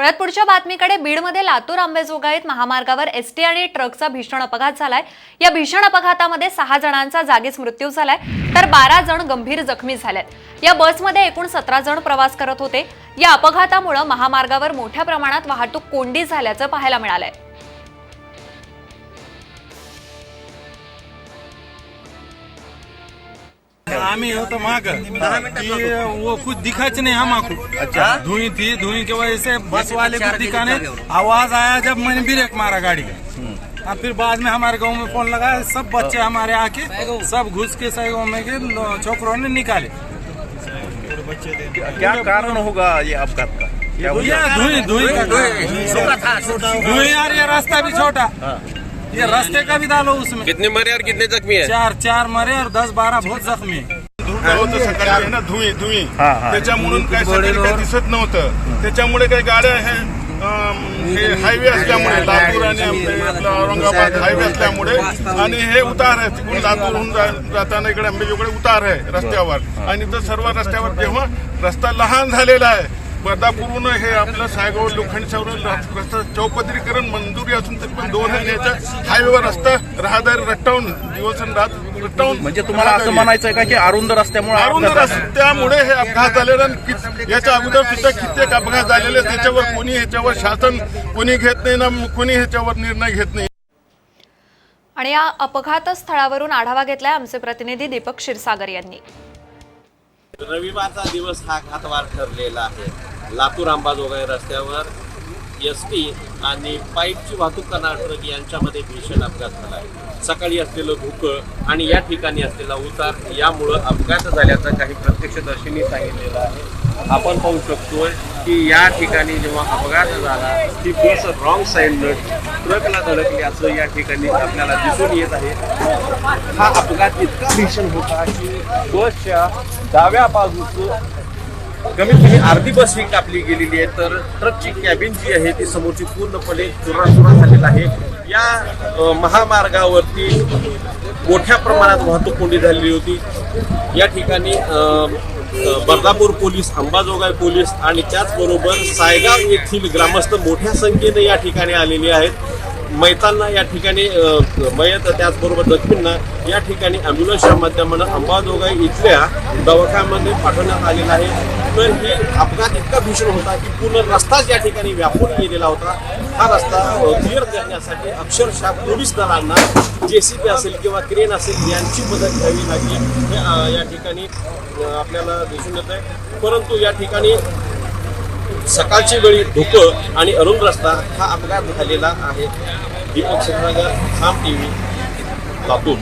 वळ्यात पुढच्या बातमीकडे बीडमध्ये लातूर आंबेजोगाईत महामार्गावर एसटी आणि ट्रकचा भीषण अपघात झालाय. या भीषण अपघातामध्ये सहा जणांचा जागीच मृत्यू झालाय तर बारा जण गंभीर जखमी झालेत. या बसमध्ये एकूण सतरा जण प्रवास करत होते. या अपघातामुळे महामार्गावर मोठ्या प्रमाणात वाहतूक कोंडी झाल्याचं पाहायला मिळालंय. आम्ही होतो माग कि। वो कुछ दिखाच नहीं हम आपको अच्छा। धुई थी धुई की वजह से बस वाले को दिखाने आवाज़ आया जब मैंने ब्रेक मारा गाड़ी का। और फिर बाद में हमारे गाँव में फ़ोन लगाया सब बच्चे हमारे आके सब घुस के सही गाँव में के छोकरों ने निकाले। क्या कारण होगा ये अपघात का? धुई धुई का धुई यार ये रास्ता भी छोटा। ये रास्ते का भी डालो उसमें। कितने मरे और कितने जख्मी है? चार चार मरे और दस बारह बहुत जख्मी है। होतं सकाळी आहे ना धुई धुई हा, हा. त्याच्यामुळे काय सकाळी काय दिसत नव्हतं. त्याच्यामुळे काही गाड्या हे अम, हे हायवे असल्यामुळे लातूर आणि आपले आपलं औरंगाबाद हायवे असल्यामुळे आणि हे उतार आहे तिकडून लातूरहून जा- जाताना इकडे अंबेजोकडे उतार आहे रस्त्यावर. आणि तर सर्व रस्त्यावर जेव्हा रस्ता लहान झालेला आहे बर्दापूरहून हे आपलं सायगाव लोखंडच्यावर रस्ता चौपदरीकरण मंजुरी असून तरी पण दोन याच्या हायवेवर रस्ता राहदारी रट्टावून दिवस आणि रात रट्टावून म्हणजे तुम्हाला असं. म्हणायचं आहे का की अरुंद रस्त्यामुळे अरुंद? रस्त्यामुळे हे अपघात झालेले याच्या अगोदर सुद्धा कित्येक अपघात झालेले त्याच्यावर कोणी ह्याच्यावर शासन कोणी घेत नाही ना कोणी ह्याच्यावर निर्णय घेत नाही आणि या अपघात स्थळावरून आढावा घेतलाय आमचे प्रतिनिधी दीपक क्षीरसागर यांनी रविवारचा दिवस हा घातवार ठरलेला आहे लातूर अंबाजोगाई रस्त्यावर एस टी आणि पाईपची वाहतूक करणारा ट्रक यांच्यामध्ये भीषण अपघात झाला आहे. सकाळी असलेलं धुकं आणि या ठिकाणी असलेला उतार यामुळं अपघात झाल्याचं काही प्रत्यक्षदर्शींनी सांगितलेलं आहे. आपण पाहू शकतो की या ठिकाणी जेव्हा अपघात झाला ती बस रॉंग साईडनं ट्रकला धडकल्याचं या ठिकाणी आपल्याला दिसून येत आहे. हा अपघात इतका भीषण होता की बसच्या डाव्या बाजूचं कमीत कमी अर्धी बस ही कापली गेलेली आहे तर ट्रकची कॅबिन जी आहे ती समोरची पूर्णपणे चुराचुरा झालेला आहे. या महामार्गावरती मोठ्या प्रमाणात वाहतूक कोंडी झालेली होती. या ठिकाणी बर्दापूर पोलीस अंबाजोगाई पोलीस आणि त्याचबरोबर सायगाव येथील ग्रामस्थ मोठ्या संख्येने या ठिकाणी आलेले आहेत. मैतांना या ठिकाणी मयत त्याचबरोबर जखमींना या ठिकाणी ॲम्ब्युलन्सच्या माध्यमानं अंबाजोगाई इथल्या दवाखान्यामध्ये पाठवण्यात आलेला आहे. तर ही अपघात इतका भीषण होता की पूर्ण रस्ताच या ठिकाणी व्यापून गेलेला होता. हा रस्ता क्लिअर करण्यासाठी अक्षरशः पोलीस दलांना जे सी बी असेल किंवा क्रेन असेल यांची मदत घ्यावी लागली. हे या ठिकाणी आपल्याला दिसून येत आहे. परंतु या ठिकाणी सकाळची वेळी धुकं आणि अरुण रस्ता हा अपघात झालेला आहे. Deepak Sinhagar Saam T V Latur.